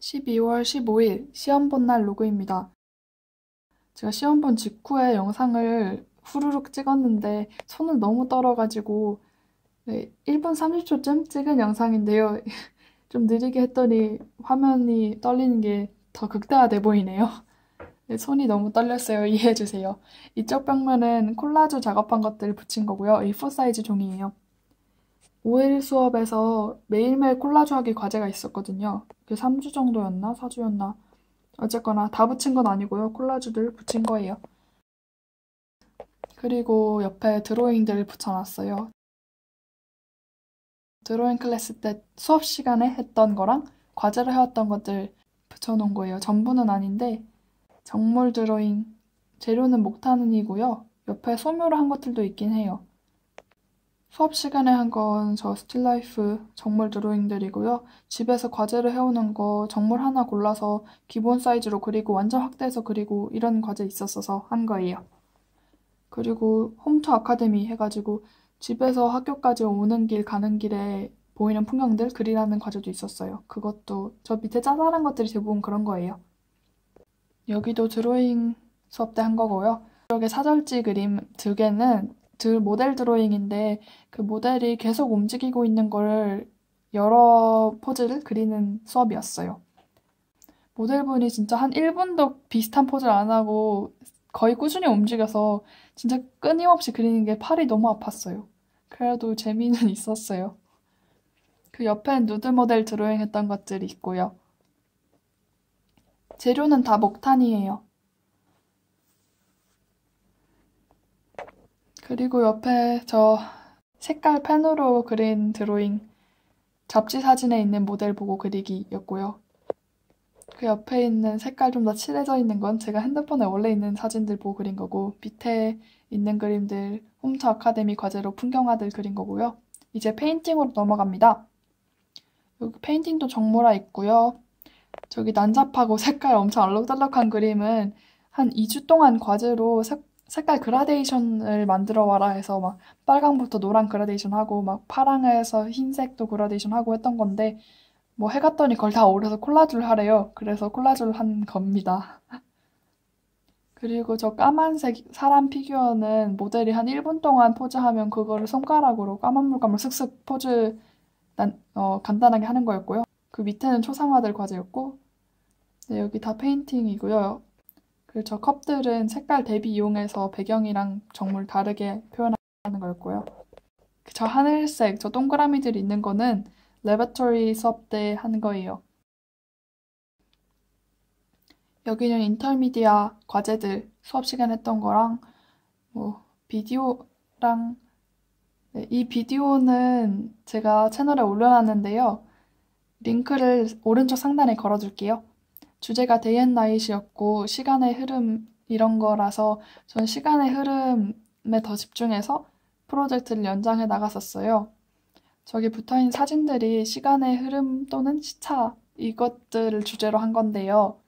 12월 15일 시험 본날 로그입니다. 제가 시험 본 직후에 영상을 후루룩 찍었는데 손을 너무 떨어가지고 네, 1분 30초쯤 찍은 영상인데요. 좀 느리게 했더니 화면이 떨리는 게 더 극대화돼 보이네요. 네, 손이 너무 떨렸어요. 이해해주세요. 이쪽 벽면은 콜라주 작업한 것들 붙인 거고요. A4 사이즈 종이에요. 5일 수업에서 매일매일 콜라주 하기 과제가 있었거든요. 그 3주 정도였나? 4주였나? 어쨌거나 다 붙인 건 아니고요. 콜라주들 붙인 거예요. 그리고 옆에 드로잉들 붙여놨어요. 드로잉 클래스 때 수업 시간에 했던 거랑 과제를 해왔던 것들 붙여놓은 거예요. 전부는 아닌데 정물 드로잉 재료는 목탄이고요. 옆에 소묘를 한 것들도 있긴 해요. 수업 시간에 한 건 저 스틸라이프 정물 드로잉들이고요. 집에서 과제를 해오는 거 정물 하나 골라서 기본 사이즈로 그리고 완전 확대해서 그리고 이런 과제 있었어서 한 거예요. 그리고 홈투 아카데미 해가지고 집에서 학교까지 오는 길 가는 길에 보이는 풍경들 그리라는 과제도 있었어요. 그것도 저 밑에 짜잘한 것들이 대부분 그런 거예요. 여기도 드로잉 수업 때 한 거고요. 이쪽에 사절지 그림 두 개는 들 모델 드로잉인데 그 모델이 계속 움직이고 있는 거를 여러 포즈를 그리는 수업이었어요. 모델분이 진짜 한 1분도 비슷한 포즈를 안 하고 거의 꾸준히 움직여서 진짜 끊임없이 그리는 게 팔이 너무 아팠어요. 그래도 재미는 있었어요. 그 옆엔 누드 모델 드로잉 했던 것들이 있고요. 재료는 다 목탄이에요. 그리고 옆에 저 색깔 펜으로 그린 드로잉 잡지 사진에 있는 모델 보고 그리기였고요. 그 옆에 있는 색깔 좀 더 칠해져 있는 건 제가 핸드폰에 원래 있는 사진들 보고 그린 거고 밑에 있는 그림들 홈트 아카데미 과제로 풍경화들 그린 거고요. 이제 페인팅으로 넘어갑니다. 여기 페인팅도 정모라 있고요. 저기 난잡하고 색깔 엄청 알록달록한 그림은 한 2주 동안 과제로 색, 색깔 그라데이션을 만들어 와라 해서 막 빨강부터 노란 그라데이션 하고 막 파랑에서 흰색도 그라데이션 하고 했던 건데 뭐 해갔더니 그걸 다 오려서 콜라주를 하래요. 그래서 콜라주를 한 겁니다. 그리고 저 까만색 사람 피규어는 모델이 한 1분 동안 포즈하면 그거를 손가락으로 까만 물감을 슥슥 포즈 난, 어, 간단하게 하는 거였고요. 그 밑에는 초상화들 과제였고 네, 여기 다 페인팅이고요. 그리고 저 컵들은 색깔 대비 이용해서 배경이랑 정물 다르게 표현하는 거였고요. 저 하늘색, 저 동그라미들 있는 거는 레버토리 수업 때 한 거예요. 여기는 인터미디아 과제들 수업 시간 했던 거랑 뭐 비디오랑 네, 이 비디오는 제가 채널에 올려놨는데요. 링크를 오른쪽 상단에 걸어둘게요. 주제가 데이 앤 나잇이었고 시간의 흐름 이런 거라서 전 시간의 흐름에 더 집중해서 프로젝트를 연장해 나갔었어요. 저기 붙어있는 사진들이 시간의 흐름 또는 시차 이것들을 주제로 한 건데요.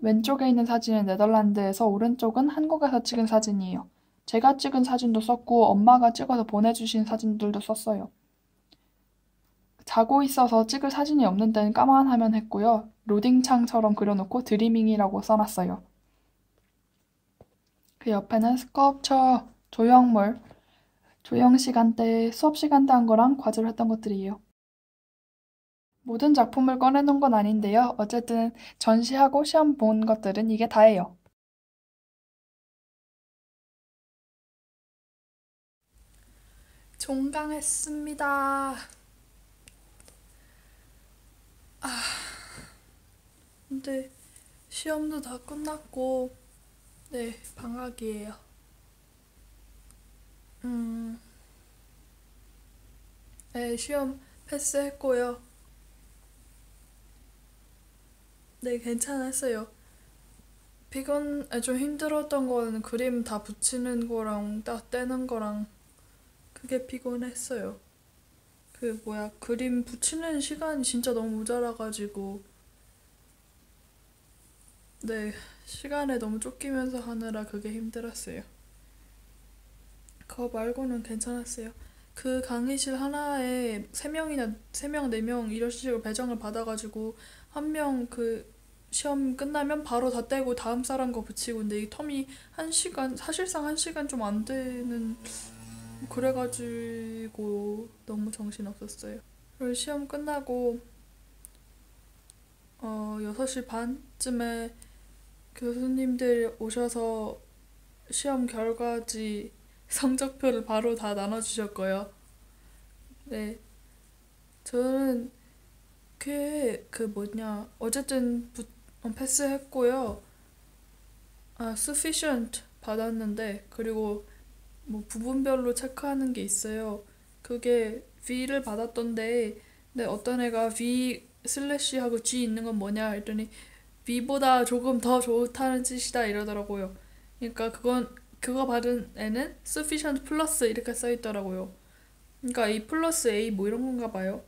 왼쪽에 있는 사진은 네덜란드에서 오른쪽은 한국에서 찍은 사진이에요. 제가 찍은 사진도 썼고 엄마가 찍어서 보내주신 사진들도 썼어요. 자고 있어서 찍을 사진이 없는 데는 까만 화면 했고요. 로딩창처럼 그려놓고 드리밍이라고 써놨어요. 그 옆에는 스culpture, 조형물, 조형 시간대, 수업 시간대 한 거랑 과제를 했던 것들이에요. 모든 작품을 꺼내놓은 건 아닌데요. 어쨌든 전시하고 시험 본 것들은 이게 다예요. 종강했습니다. 아, 근데 시험도 다 끝났고, 네, 방학이에요. 음, 네, 시험 패스했고요. 네, 괜찮았어요. 피곤, 아, 좀 힘들었던 거는 그림 다 붙이는 거랑 딱 떼는 거랑 그게 피곤했어요. 그 뭐야 그림 붙이는 시간이 진짜 너무 모자라가지고 네 시간에 너무 쫓기면서 하느라 그게 힘들었어요. 그거 말고는 괜찮았어요. 그 강의실 하나에 세 명이나 세 명 네 명 이런 식으로 배정을 받아가지고 한 명 그 시험 끝나면 바로 다 떼고 다음 사람 거 붙이고 근데 이 텀이 한 시간 사실상 한 시간 좀 안 되는 그래가지고 너무 정신없었어요. 시험 끝나고 어 6시 반쯤에 교수님들 오셔서 시험 결과지 성적표를 바로 다 나눠주셨고요. 네. 저는 그, 그 뭐냐. 어쨌든 부, 어, 패스했고요. 아, sufficient 받았는데, 그리고 뭐 부분별로 체크하는 게 있어요. 그게 V를 받았던데, 근데 어떤 애가 V 슬래시 하고 G 있는 건 뭐냐 했더니 V보다 조금 더 좋다는 뜻이다 이러더라고요. 그러니까 그건 그거 받은 애는 sufficient 플러스 이렇게 써 있더라고요. 그러니까 A 플러스 A 뭐 이런 건가 봐요.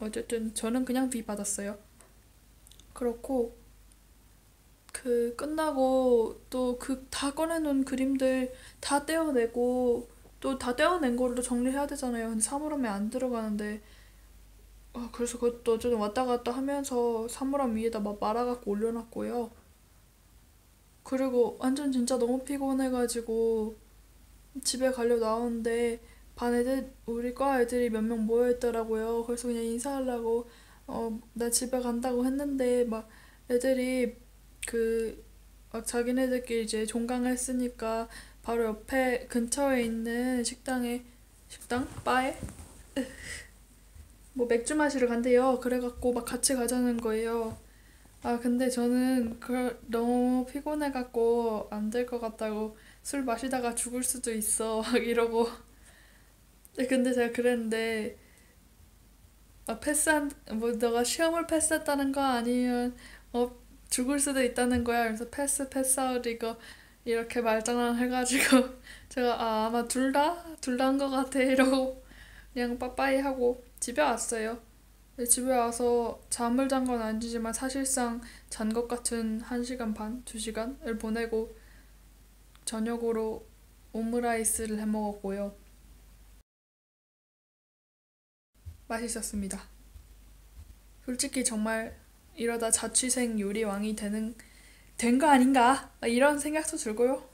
어쨌든 저는 그냥 B 받았어요. 그렇고 그 끝나고 또 그 다 꺼내놓은 그림들 다 떼어내고 또 다 떼어낸 또 정리해야 되잖아요. 근데 사물함에 안 들어가는데 아 그래서 그것도 어쨌든 왔다 갔다 하면서 사물함 위에다 막 말아갖고 올려놨고요. 그리고 완전 진짜 너무 피곤해가지고 집에 가려 나오는데 반 애들 우리 과 애들이 몇 명 모여 있더라고요. 그래서 그냥 인사하려고 어 나 집에 간다고 했는데 막 애들이 그 막 자기네들끼리 이제 종강했으니까 바로 옆에 근처에 있는 식당에 식당 바에 뭐 맥주 마시러 간대요. 그래갖고 막 같이 가자는 거예요. 아 근데 저는 그 너무 피곤해갖고 안 될 것 같다고 술 마시다가 죽을 수도 있어 막 이러고 네, 근데 제가 그랬는데 아, 패스한 뭐 너가 시험을 패스했다는 거 아니면 어 죽을 수도 있다는 거야. 그래서 패스 패스아웃 이거 이렇게 말장난 해가지고 제가 아 아마 둘 다? 둘 다 한 것 같아 이러고 그냥 빠빠이 하고 집에 왔어요. 집에 와서 잠을 잔 건 아니지만 사실상 잔 것 같은 1시간 반, 2시간을 보내고 저녁으로 오므라이스를 해 먹었고요. 맛있었습니다. 솔직히 정말 이러다 자취생 요리왕이 되는 된 거 아닌가 이런 생각도 들고요.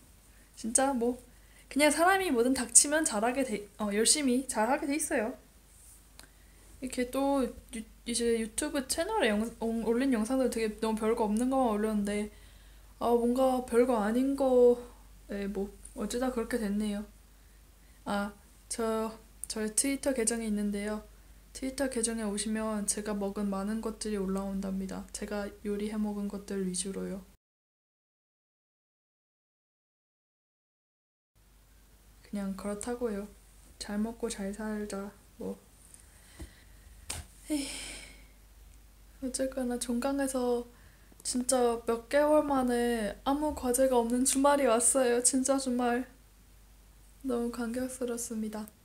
진짜 뭐 그냥 사람이 뭐든 닥치면 잘하게 돼, 어, 열심히 잘하게 돼 있어요. 이렇게 또 유, 이제 유튜브 채널에 영, 올린 영상들 되게 너무 별거 없는 것만 올렸는데 아 뭔가 별거 아닌 거에 뭐 어쩌다 그렇게 됐네요. 아 저 저의 트위터 계정이 있는데요. 트위터 계정에 오시면 제가 먹은 많은 것들이 올라온답니다. 제가 요리해 먹은 것들 위주로요. 그냥 그렇다고요. 잘 먹고 잘 살자. 뭐. 에이. 어쨌거나 종강에서 진짜 몇 개월 만에 아무 과제가 없는 주말이 왔어요. 진짜 주말. 너무 감격스럽습니다.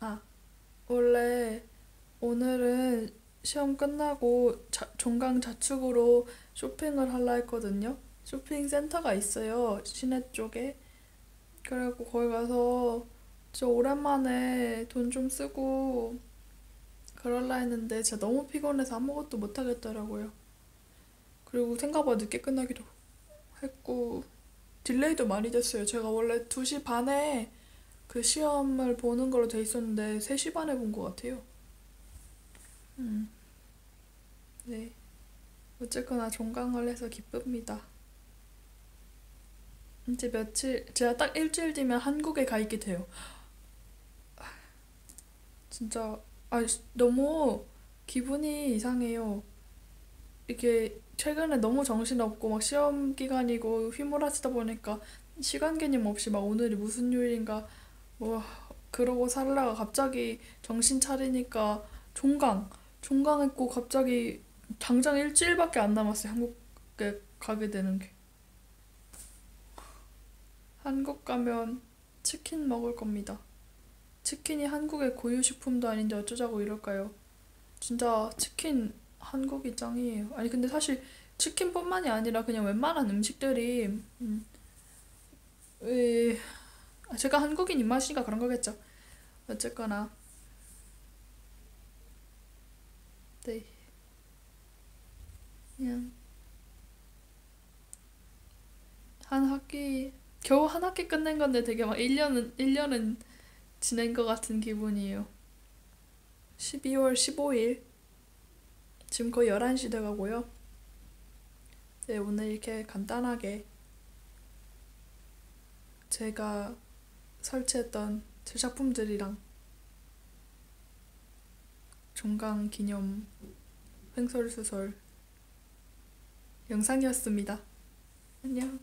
아, 원래 오늘은 시험 끝나고 자, 종강 자축으로 쇼핑을 하려 했거든요. 쇼핑 센터가 있어요. 시내 쪽에. 그래갖고 거기 가서 진짜 오랜만에 돈 좀 쓰고 그럴라 했는데 진짜 너무 피곤해서 아무것도 못 하겠더라고요. 그리고 생각보다 늦게 끝나기도 했고 딜레이도 많이 됐어요. 제가 원래 2시 반에 그 시험을 보는 걸로 돼 있었는데 3시 반에 본 것 같아요. 음. 네. 어쨌거나 종강을 해서 기쁩니다. 이제 며칠, 제가 딱 일주일 뒤면 한국에 가 있게 돼요. 진짜, 아, 너무 기분이 이상해요. 이게 최근에 너무 정신없고 막 시험 기간이고 휘몰아치다 보니까 시간 개념 없이 막 오늘이 무슨 요일인가 뭐 그러고 살다가 갑자기 정신 차리니까 종강 종강했고 갑자기 당장 일주일밖에 안 남았어요 한국에 가게 되는 게. 한국 가면 치킨 먹을 겁니다. 치킨이 한국의 고유 식품도 아닌데 어쩌자고 이럴까요? 진짜 치킨 한국이 짱이에요. 아니 근데 사실 치킨뿐만이 아니라 그냥 웬만한 음식들이 음, 에... 아, 제가 한국인 입맛이니까 그런 거겠죠. 어쨌거나 네 그냥 한 학기 겨우 한 학기 끝낸 건데 되게 막 1년은 1년은 지낸 것 같은 기분이에요. 12월 15일 지금 거의 11시 돼가고요. 네, 오늘 이렇게 간단하게 제가 설치했던 제 작품들이랑 종강 기념 횡설수설 영상이었습니다. 안녕.